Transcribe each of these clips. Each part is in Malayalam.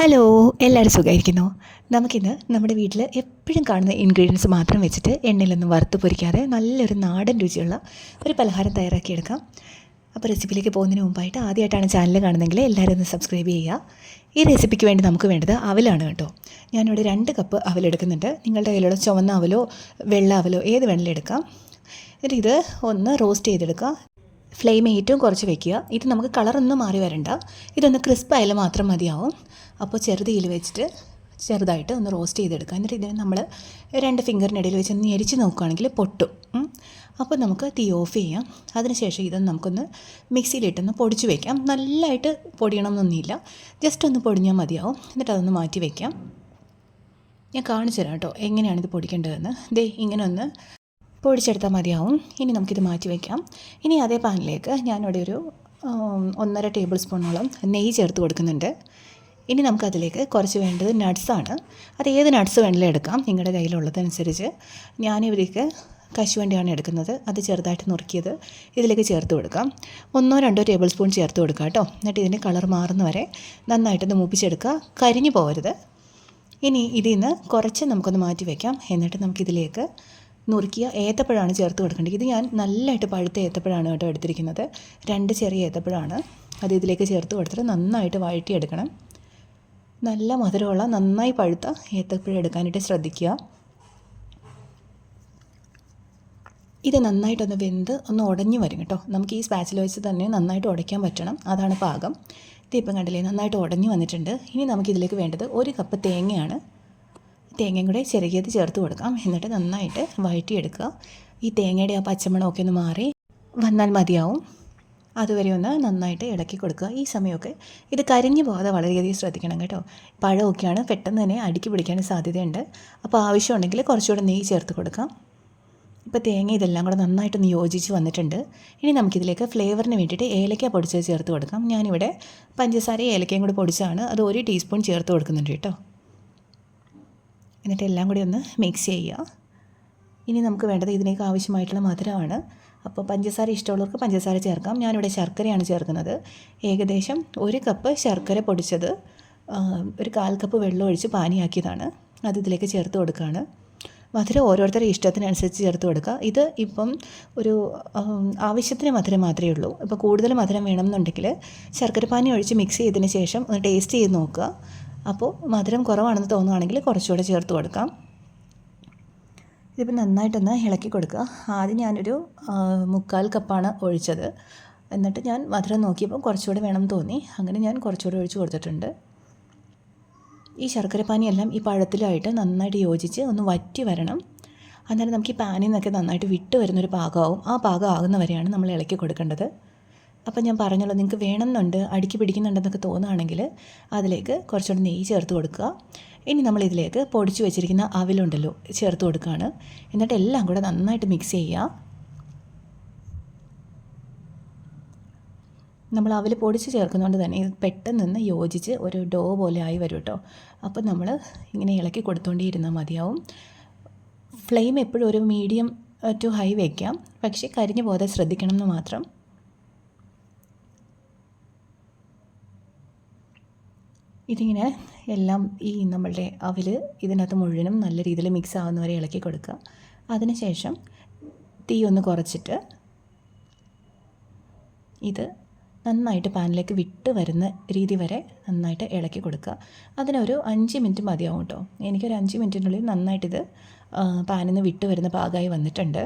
ഹലോ എല്ലാവരും സുഖമായിരിക്കുന്നു. നമുക്കിന്ന് നമ്മുടെ വീട്ടിൽ എപ്പോഴും കാണുന്ന ഇൻഗ്രീഡിയൻസ് മാത്രം വെച്ചിട്ട് എണ്ണയിലൊന്നും വറുത്ത് പൊരിക്കാതെ നല്ലൊരു നാടൻ രുചിയുള്ള ഒരു പലഹാരം തയ്യാറാക്കിയെടുക്കാം. അപ്പോൾ റെസിപ്പിയിലേക്ക് പോകുന്നതിന് മുമ്പായിട്ട് ആദ്യമായിട്ടാണ് ചാനൽ കാണുന്നതെങ്കിൽ എല്ലാവരും ഒന്ന് സബ്സ്ക്രൈബ് ചെയ്യുക. ഈ റെസിപ്പിക്ക് വേണ്ടി നമുക്ക് വേണ്ടത് അവലാണ് കേട്ടോ. ഞാനിവിടെ രണ്ട് കപ്പ് അവലെടുക്കുന്നുണ്ട് നിങ്ങളുടെ കയ്യിലുള്ള ചുവന്ന അവലോ വെള്ള അവലോ ഏത് വേണമെങ്കിലും എടുക്കാം. എന്നിട്ട് ഇത് ഒന്ന് റോസ്റ്റ് ചെയ്തെടുക്കുക. ഫ്ലെയിം ഏറ്റവും കുറച്ച് വെക്കുക. ഇത് നമുക്ക് കളറൊന്നും മാറി വരണ്ട. ഇതൊന്ന് ക്രിസ്പ് ആയാലും മാത്രം മതിയാവും. അപ്പോൾ ചെറുതീയിൽ വെച്ചിട്ട് ചെറുതായിട്ട് ഒന്ന് റോസ്റ്റ് ചെയ്തെടുക്കുക. എന്നിട്ട് ഇതിനെ നമ്മൾ രണ്ട് ഫിംഗറിനിടയിൽ വെച്ച് ഒന്ന് ഞെരിച്ച് നോക്കുകയാണെങ്കിൽ പൊട്ടും. അപ്പോൾ നമുക്ക് തീ ഓഫ് ചെയ്യാം. അതിനുശേഷം ഇതൊന്ന് നമുക്കൊന്ന് മിക്സിയിലിട്ടൊന്ന് പൊടിച്ച് വയ്ക്കാം നല്ലതായിട്ട് പൊടിയണം എന്നൊന്നുമില്ല ജസ്റ്റ് ഒന്ന് പൊടിഞ്ഞാൽ മതിയാവും. എന്നിട്ട് അതൊന്ന് മാറ്റി വയ്ക്കാം ഞാൻ കാണിച്ചു തരാം കേട്ടോ. എങ്ങനെയാണ് ഇത് പൊടിക്കേണ്ടതെന്ന്. ദേ ഇങ്ങനെ ഒന്ന് പൊടിച്ചെടുത്താൽ മതിയാവും. ഇനി നമുക്കിത് മാറ്റി വയ്ക്കാം ഇനി അതേ പാനിലേക്ക് ഞാനിവിടെ ഒരു ഒന്നര ടേബിൾ സ്പൂണോളം നെയ്യ് ചേർത്ത് കൊടുക്കുന്നുണ്ട്. ഇനി നമുക്കതിലേക്ക് കുറച്ച് വേണ്ടത് നട്ട്സാണ്. അത് ഏത് നട്ട്സ് വേണമെങ്കിലും എടുക്കാം. നിങ്ങളുടെ കയ്യിലുള്ളതനുസരിച്ച്. ഞാനിവിടേക്ക് കശുവണ്ടിയാണ് എടുക്കുന്നത്. അത് ചെറുതായിട്ട് നുറുക്കിയത് ഇതിലേക്ക് ചേർത്ത് കൊടുക്കാം. ഒന്നോ രണ്ടോ ടേബിൾ സ്പൂൺ ചേർത്ത് കൊടുക്കാം കേട്ടോ. എന്നിട്ട് ഇതിന്റെ കളർ മാറുന്ന വരെ നന്നായിട്ടൊന്ന് മൂപ്പിച്ചെടുക്കുക. കരിഞ്ഞു പോകരുത് ഇനി ഇതിൽ നിന്ന് കുറച്ച് നമുക്കൊന്ന് മാറ്റി വയ്ക്കാം എന്നിട്ട് നമുക്കിതിലേക്ക് നുറുക്കിയ ഏത്തപ്പഴമാണ് ചേർത്ത് കൊടുക്കേണ്ടത്. ഇത് ഞാൻ നല്ലതായിട്ട് പഴുത്ത ഏത്തപ്പഴമാണ് കേട്ടോ എടുത്തിരിക്കുന്നത്. രണ്ട് ചെറിയ ഏത്തപ്പഴമാണ് അത് ഇതിലേക്ക് ചേർത്ത് കൊടുത്തിട്ട് നന്നായിട്ട് വഴറ്റിയെടുക്കണം. നല്ല മധുരമുള്ള നന്നായി പഴുത്ത ഏത്തപ്പഴം എടുക്കാനായിട്ട് ശ്രദ്ധിക്കുക. ഇത് നന്നായിട്ടൊന്ന് വെന്ത് ഒന്ന് ഉടഞ്ഞു വരും കേട്ടോ. നമുക്ക് ഈ സ്പാച്ചിൽ വെച്ച് തന്നെ നന്നായിട്ട് ഉടയ്ക്കാൻ പറ്റണം. അതാണ് പാകം. ഇതിപ്പം കണ്ടില്ലേ നന്നായിട്ട് ഉടഞ്ഞു വന്നിട്ടുണ്ട്. ഇനി നമുക്കിതിലേക്ക് വേണ്ടത് ഒരു കപ്പ് തേങ്ങയാണ് തേങ്ങയും കൂടെ ചെറുകിയത് ചേർത്ത് കൊടുക്കാം. എന്നിട്ട് നന്നായിട്ട് വഴറ്റിയെടുക്കുക. ഈ തേങ്ങയുടെ ആ പച്ചമണമൊക്കെ ഒന്ന് മാറി വന്നാൽ മതിയാവും. അതുവരെ ഒന്ന് നന്നായിട്ട് ഇളക്കി കൊടുക്കുക. ഈ സമയമൊക്കെ ഇത് കരിഞ്ഞു പോകാതെ വളരെയധികം ശ്രദ്ധിക്കണം കേട്ടോ. പഴമൊക്കെയാണ് പെട്ടെന്ന് തന്നെ അടുക്കി പിടിക്കാൻ സാധ്യതയുണ്ട്. അപ്പോൾ ആവശ്യമുണ്ടെങ്കിൽ കുറച്ചുകൂടെ നെയ്യ് ചേർത്ത് കൊടുക്കാം. ഇപ്പോൾ തേങ്ങ ഇതെല്ലാം കൂടെ നന്നായിട്ടൊന്ന് യോജിച്ച് വന്നിട്ടുണ്ട്. ഇനി നമുക്കിതിലേക്ക് ഫ്ലേവറിന് വേണ്ടിയിട്ട് ഏലക്ക പൊടിച്ചത് ചേർത്ത് കൊടുക്കാം. ഞാനിവിടെ പഞ്ചസാര ഏലക്കയും കൂടി പൊടിച്ചാണ് അത് ഒരു ടീസ്പൂൺ ചേർത്ത് കൊടുക്കുന്നുണ്ട് കേട്ടോ. എന്നിട്ട് എല്ലാം കൂടി ഒന്ന് മിക്സ് ചെയ്യുക. ഇനി നമുക്ക് വേണ്ടത് ഇതിനേക്ക് ആവശ്യമായിട്ടുള്ള മധുരമാണ്. അപ്പോൾ പഞ്ചസാര ഇഷ്ടമുള്ളവർക്ക് പഞ്ചസാര ചേർക്കാം. ഞാനിവിടെ ശർക്കരയാണ് ചേർക്കുന്നത്. ഏകദേശം ഒരു കപ്പ് ശർക്കര പൊടിച്ചത് ഒരു കാൽ കപ്പ് വെള്ളം ഒഴിച്ച് പാനിയാക്കിയതാണ്. അത് ഇതിലേക്ക് ചേർത്ത് കൊടുക്കുകയാണ്. മധുരം ഓരോരുത്തരുടെ ഇഷ്ടത്തിനനുസരിച്ച് ചേർത്ത് കൊടുക്കുക. ഇത് ഇപ്പം ഒരു ആവശ്യത്തിന് മധുരം മാത്രമേ ഉള്ളൂ. ഇപ്പോൾ കൂടുതൽ മധുരം വേണമെന്നുണ്ടെങ്കിൽ ശർക്കര പാനി ഒഴിച്ച് മിക്സ് ചെയ്തതിന് ശേഷം ഒന്ന് ടേസ്റ്റ് ചെയ്ത് നോക്കുക. അപ്പോൾ മധുരം കുറവാണെന്ന് തോന്നുകയാണെങ്കിൽ കുറച്ചുകൂടെ ചേർത്ത് കൊടുക്കാം. ഇതിപ്പോൾ നന്നായിട്ടൊന്ന് ഇളക്കി കൊടുക്കുക. ആദ്യം ഞാനൊരു മുക്കാൽ കപ്പാണ് ഒഴിച്ചത്. എന്നിട്ട് ഞാൻ മധുരം നോക്കിയപ്പോൾ കുറച്ചുകൂടെ വേണം തോന്നി. അങ്ങനെ ഞാൻ കുറച്ചുകൂടെ ഒഴിച്ച് കൊടുത്തിട്ടുണ്ട്. ഈ ശർക്കരപ്പാനിയെല്ലാം ഈ പഴത്തിലായിട്ട് നന്നായിട്ട് യോജിച്ച് ഒന്ന് വറ്റി വരണം. അന്നേരം നമുക്ക് ഈ പാനിൽ നിന്നൊക്കെ നന്നായിട്ട് വിട്ട് വരുന്നൊരു പാകമാവും. ആ പാകം ആകുന്നവരെയാണ് നമ്മൾ ഇളക്കി കൊടുക്കേണ്ടത്. അപ്പം ഞാൻ പറഞ്ഞല്ലോ നിങ്ങൾക്ക് വേണമെന്നുണ്ട് അടുക്കി പിടിക്കുന്നുണ്ടെന്നൊക്കെ തോന്നുകയാണെങ്കിൽ അതിലേക്ക് കുറച്ചുകൂടി നെയ്യ് ചേർത്ത് കൊടുക്കുക. ഇനി നമ്മൾ ഇതിലേക്ക് പൊടിച്ചു വെച്ചിരിക്കുന്ന അവിലുണ്ടല്ലോ ചേർത്ത് കൊടുക്കുകയാണ്. എന്നിട്ട് എല്ലാം കൂടെ നന്നായിട്ട് മിക്സ് ചെയ്യുക. നമ്മൾ അവൽ പൊടിച്ച് ചേർക്കുന്നതുകൊണ്ട് തന്നെ ഇത് പെട്ടെന്ന് നിന്ന് യോജിച്ച് ഒരു ഡോ പോലെ ആയി വരും കേട്ടോ. അപ്പം നമ്മൾ ഇങ്ങനെ ഇളക്കി കൊടുത്തുകൊണ്ടേയിരുന്നാൽ മതിയാവും. ഫ്ലെയിം എപ്പോഴും ഒരു മീഡിയം ടു ഹൈ വയ്ക്കാം പക്ഷേ കരിഞ്ഞു പോകാതെ ശ്രദ്ധിക്കണം എന്ന് മാത്രം. ഇതിങ്ങനെ എല്ലാം ഈ നമ്മളുടെ അവൽ ഇതിനകത്ത് മുഴുവനും നല്ല രീതിയിൽ മിക്സ് ആവുന്നവരെ ഇളക്കി കൊടുക്കുക. അതിനുശേഷം തീ ഒന്ന് കുറച്ചിട്ട് ഇത് നന്നായിട്ട് പാനിലേക്ക് വിട്ട് വരുന്ന രീതി വരെ നന്നായിട്ട് ഇളക്കി കൊടുക്കുക. അതിനൊരു അഞ്ച് മിനിറ്റ് മതിയാവും കേട്ടോ. എനിക്കൊരു അഞ്ച് മിനിറ്റിനുള്ളിൽ നന്നായിട്ടിത് പാനിൽ നിന്ന് വിട്ട് വരുന്ന പാകമായി വന്നിട്ടുണ്ട്.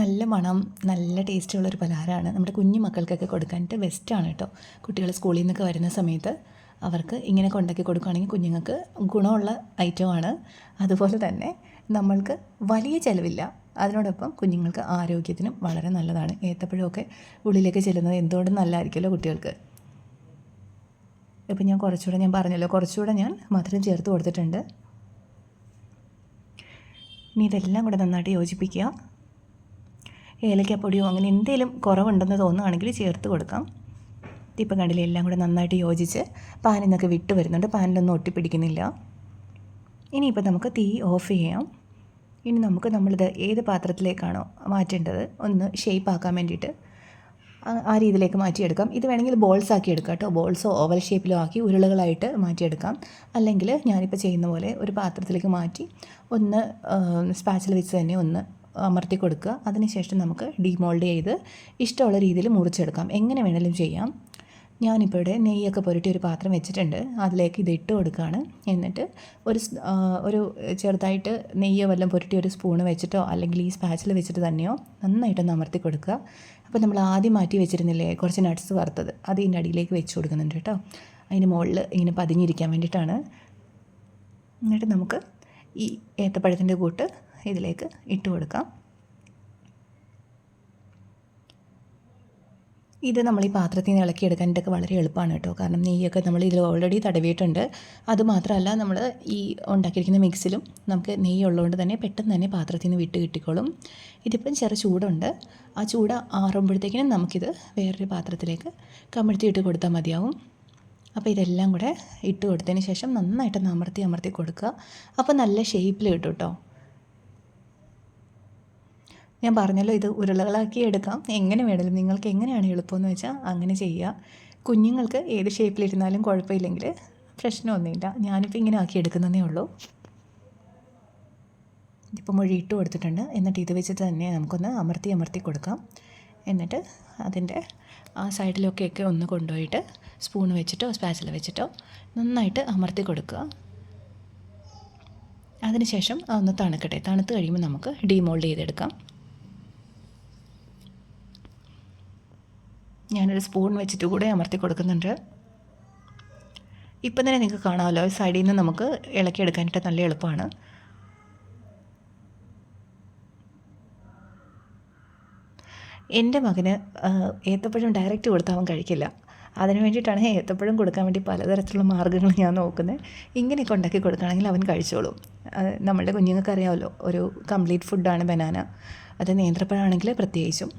നല്ല മണം നല്ല ടേസ്റ്റുള്ളൊരു പലഹാരമാണ്. നമ്മുടെ കുഞ്ഞു മക്കൾക്കൊക്കെ കൊടുക്കാനായിട്ട് ബെസ്റ്റാണ് കേട്ടോ. കുട്ടികൾ സ്കൂളിൽ നിന്നൊക്കെ വരുന്ന സമയത്ത് അവർക്ക് ഇങ്ങനെ കൊണ്ടാക്കി കൊടുക്കുകയാണെങ്കിൽ കുഞ്ഞുങ്ങൾക്ക് ഗുണമുള്ള ഐറ്റമാണ് അതുപോലെ തന്നെ നമ്മൾക്ക് വലിയ ചിലവില്ല. അതിനോടൊപ്പം കുഞ്ഞുങ്ങൾക്ക് ആരോഗ്യത്തിനും വളരെ നല്ലതാണ്. ഏത്തപ്പഴമൊക്കെ ഉള്ളിലേക്ക് ചെല്ലുന്നത് എന്തുകൊണ്ടും നല്ലതായിരിക്കുമല്ലോ കുട്ടികൾക്ക്? ഇപ്പം ഞാൻ കുറച്ചുകൂടെ ഞാൻ പറഞ്ഞല്ലോ. കുറച്ചുകൂടെ ഞാൻ മധുരം ചേർത്ത് കൊടുത്തിട്ടുണ്ട്. ഇനി ഇതെല്ലാം കൂടെ നന്നായിട്ട് യോജിപ്പിക്കുക. ഏലക്കാപ്പൊടിയോ അങ്ങനെ എന്തെങ്കിലും കുറവുണ്ടെന്ന് തോന്നുകയാണെങ്കിൽ ചേർത്ത് കൊടുക്കാം. ഇപ്പം കണ്ടില്ലേ എല്ലാം കൂടെ നന്നായിട്ട് യോജിച്ച് പാനിൽ നിന്നൊക്കെ വിട്ട് വരുന്നുണ്ട്. പാനിലൊന്നും ഒട്ടിപ്പിടിക്കുന്നില്ല. ഇനിയിപ്പോൾ നമുക്ക് തീ ഓഫ് ചെയ്യാം. ഇനി നമുക്ക് നമ്മളിത് ഏത് പാത്രത്തിലേക്കാണോ മാറ്റേണ്ടത് ഒന്ന് ഷേപ്പ് ആക്കാൻ വേണ്ടിയിട്ട് ആ- രീതിയിലേക്ക് മാറ്റിയെടുക്കാം. ഇത് വേണമെങ്കിൽ ബോൾസ് ആക്കി എടുക്കാം കേട്ടോ. ബോൾസോ ഓവൽ ഷേപ്പിലോ ആക്കി ഉരുളകളായിട്ട് മാറ്റിയെടുക്കാം. അല്ലെങ്കിൽ ഞാനിപ്പോൾ ചെയ്യുന്ന പോലെ ഒരു പാത്രത്തിലേക്ക് മാറ്റി ഒന്ന് സ്പാച്ചിൽ വെച്ച് തന്നെ ഒന്ന് അമർത്തി കൊടുക്കുക. അതിനുശേഷം നമുക്ക് ഡിമോൾഡ് ചെയ്ത് ഇഷ്ടമുള്ള രീതിയിൽ മുറിച്ചെടുക്കാം. എങ്ങനെ വേണമെങ്കിലും ചെയ്യാം. ഞാനിപ്പോൾ ഇവിടെ നെയ്യൊക്കെ പുരട്ടി ഒരു പാത്രം വെച്ചിട്ടുണ്ട്. അതിലേക്ക് ഇത് ഇട്ട് കൊടുക്കുകയാണ്. എന്നിട്ട് ഒരു ഒരു ചെറുതായിട്ട് നെയ്യോ വല്ലതും പുരട്ടി ഒരു സ്പൂണ് വെച്ചിട്ടോ അല്ലെങ്കിൽ ഈ സ്പാച്ചിൽ വെച്ചിട്ട് തന്നെയോ നന്നായിട്ടൊന്ന് അമർത്തി കൊടുക്കുക. അപ്പോൾ നമ്മൾ ആദ്യം മാറ്റി വെച്ചിരുന്നില്ലേ കുറച്ച് നട്ട്സ് വറുത്തത്. അത് ഇതിന്റെ അടിയിലേക്ക് വെച്ച് കൊടുക്കുന്നുണ്ട് കേട്ടോ. അതിന് മുകളിൽ ഇങ്ങനെ പതിഞ്ഞിരിക്കാൻ വേണ്ടിയിട്ടാണ്. എന്നിട്ട് നമുക്ക് ഈ ഏത്തപ്പഴത്തിന്റെ കൂട്ട് ഇതിലേക്ക് ഇട്ട് കൊടുക്കാം. ഇത് നമ്മൾ ഈ പാത്രത്തിൽ നിന്ന് ഇളക്കിയെടുക്കാൻ വളരെ എളുപ്പമാണ് കേട്ടോ. കാരണം നെയ്യൊക്കെ നമ്മൾ ഇതിൽ ഓൾറെഡി തടവിയിട്ടുണ്ട്. അതുമാത്രമല്ല നമ്മൾ ഈ ഉണ്ടാക്കിയിരിക്കുന്ന മിക്സിലും നമുക്ക് നെയ്യ് ഉള്ളതുകൊണ്ട് തന്നെ പെട്ടെന്ന് തന്നെ പാത്രത്തിൽ നിന്ന് വിട്ട് കിട്ടിക്കോളും. ഇതിപ്പം ചെറു ചൂടുണ്ട്. ആ ചൂട് ആറുമ്പോഴത്തേക്കിനും നമുക്കിത് വേറൊരു പാത്രത്തിലേക്ക് കമിഴ്ത്തി ഇട്ട് കൊടുത്താൽ മതിയാവും. അപ്പോൾ ഇതെല്ലാം കൂടെ ഇട്ട് കൊടുത്തതിന് ശേഷം നന്നായിട്ട് അമർത്തി അമർത്തി കൊടുക്കുക. അപ്പോൾ നല്ല ഷേപ്പിൽ കിട്ടും കേട്ടോ. ഞാൻ പറഞ്ഞല്ലോ ഇത് ഉരുളകളാക്കി എടുക്കാം. എങ്ങനെ വേണമെങ്കിലും നിങ്ങൾക്ക് എങ്ങനെയാണ് എളുപ്പമെന്ന് വെച്ചാൽ അങ്ങനെ ചെയ്യുക കുഞ്ഞുങ്ങൾക്ക് ഏത് ഷേപ്പിലിരുന്നാലും കുഴപ്പമില്ലെങ്കിൽ പ്രശ്നമൊന്നുമില്ല. ഞാനിപ്പോൾ ഇങ്ങനെ ആക്കി എടുക്കുന്നതേ ഉള്ളൂ. ഇതിപ്പോൾ മൊഴി ഇട്ട് കൊടുത്തിട്ടുണ്ട്. എന്നിട്ട് ഇത് വെച്ചിട്ട് തന്നെ നമുക്കൊന്ന് അമർത്തി അമർത്തി കൊടുക്കാം. എന്നിട്ട് അതിന്റെ ആ സൈഡിലൊക്കെയൊക്കെ ഒന്ന് കൊണ്ടുപോയിട്ട് സ്പൂൺ വെച്ചിട്ടോ സ്പാച്ചിൽ വെച്ചിട്ടോ നന്നായിട്ട് അമർത്തി കൊടുക്കുക. അതിനുശേഷം അതൊന്ന് തണുക്കട്ടെ. തണുത്ത് കഴിയുമ്പോൾ നമുക്ക് ഡീമോൾഡ് ചെയ്തെടുക്കാം. ഞാനൊരു സ്പൂൺ വെച്ചിട്ട് കൂടെ അമർത്തി കൊടുക്കുന്നുണ്ട്. ഇപ്പം തന്നെ നിങ്ങൾക്ക് കാണാമല്ലോ സൈഡിൽ നിന്ന് നമുക്ക് ഇളക്കിയെടുക്കാനായിട്ട് നല്ല എളുപ്പമാണ്. എന്റെ മകന് ഏത്തപ്പഴം ഡയറക്റ്റ് കൊടുത്താൽ അവൻ കഴിക്കില്ല. അതിന് വേണ്ടിയിട്ടാണ് ഏത്തപ്പഴം കൊടുക്കാൻ വേണ്ടി പലതരത്തിലുള്ള മാർഗങ്ങൾ ഞാൻ നോക്കുന്നത്. ഇങ്ങനെയൊക്കെ ഉണ്ടാക്കി കൊടുക്കുകയാണെങ്കിൽ അവൻ കഴിച്ചോളും. നമ്മളുടെ കുഞ്ഞുങ്ങൾക്ക് അറിയാമല്ലോ ഒരു കംപ്ലീറ്റ് ഫുഡാണ് ബനാന. അത് നേന്ത്രപ്പഴമാണെങ്കിൽ പ്രത്യേകിച്ചും.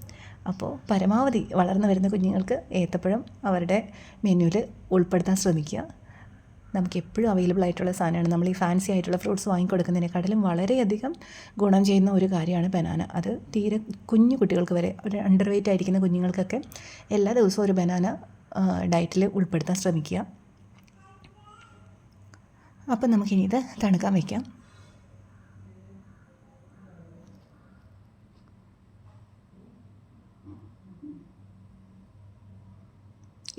അപ്പോൾ പരമാവധി വളർന്നു വരുന്ന കുഞ്ഞുങ്ങൾക്ക് ഏത്തപ്പഴം അവരുടെ മെനുവിൽ ഉൾപ്പെടുത്താൻ ശ്രമിക്കുക. നമുക്ക് എപ്പോഴും അവൈലബിൾ ആയിട്ടുള്ള സാധനമാണ്. നമ്മൾ ഈ ഫാൻസി ആയിട്ടുള്ള ഫ്രൂട്ട്സ് വാങ്ങിക്കൊടുക്കുന്നതിനെക്കാട്ടിലും വളരെയധികം ഗുണം ചെയ്യുന്ന ഒരു കാര്യമാണ് ബനാന അത് തീരെ കുഞ്ഞു കുട്ടികൾക്ക് വരെ ഒരു അണ്ടർ വെയിറ്റ് ആയിരിക്കുന്ന കുഞ്ഞുങ്ങൾക്കൊക്കെ എല്ലാ ദിവസവും ഒരു ബനാന ഡയറ്റിൽ ഉൾപ്പെടുത്താൻ ശ്രമിക്കുക. അപ്പം നമുക്കിനി ഇത് തണുക്കാൻ വയ്ക്കാം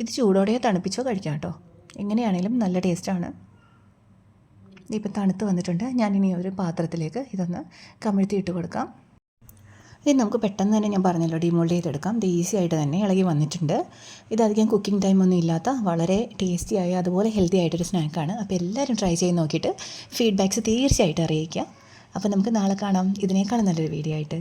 ഇത് ചൂടോടെ തണുപ്പിച്ചോ കഴിക്കാം കേട്ടോ. എങ്ങനെയാണെങ്കിലും നല്ല ടേസ്റ്റാണ്. ഇപ്പം തണുത്ത് വന്നിട്ടുണ്ട്. ഞാനിനി ഒരു പാത്രത്തിലേക്ക് ഇതൊന്ന് കമിഴ്ത്തി ഇട്ട് കൊടുക്കാം. ഇത് നമുക്ക് പെട്ടെന്ന് തന്നെ ഞാൻ പറഞ്ഞല്ലോ ഡിമോൾഡ് ചെയ്തെടുക്കാം. ഇത് ഈസി ആയിട്ട് തന്നെ ഇളകി വന്നിട്ടുണ്ട്. ഇതധികം കുക്കിംഗ് ടൈം ഒന്നും ഇല്ലാത്ത വളരെ ടേസ്റ്റിയായ അതുപോലെ ഹെൽത്തി ആയിട്ടൊരു സ്നാക്കാണ് അപ്പോൾ എല്ലാവരും ട്രൈ ചെയ്ത് നോക്കിയിട്ട് ഫീഡ്ബാക്ക്സ് തീർച്ചയായിട്ടും അറിയിക്കുക. അപ്പോൾ നമുക്ക് നാളെ കാണാം. ഇതിനേക്കാളും നല്ലൊരു വീഡിയോ ആയിട്ട്.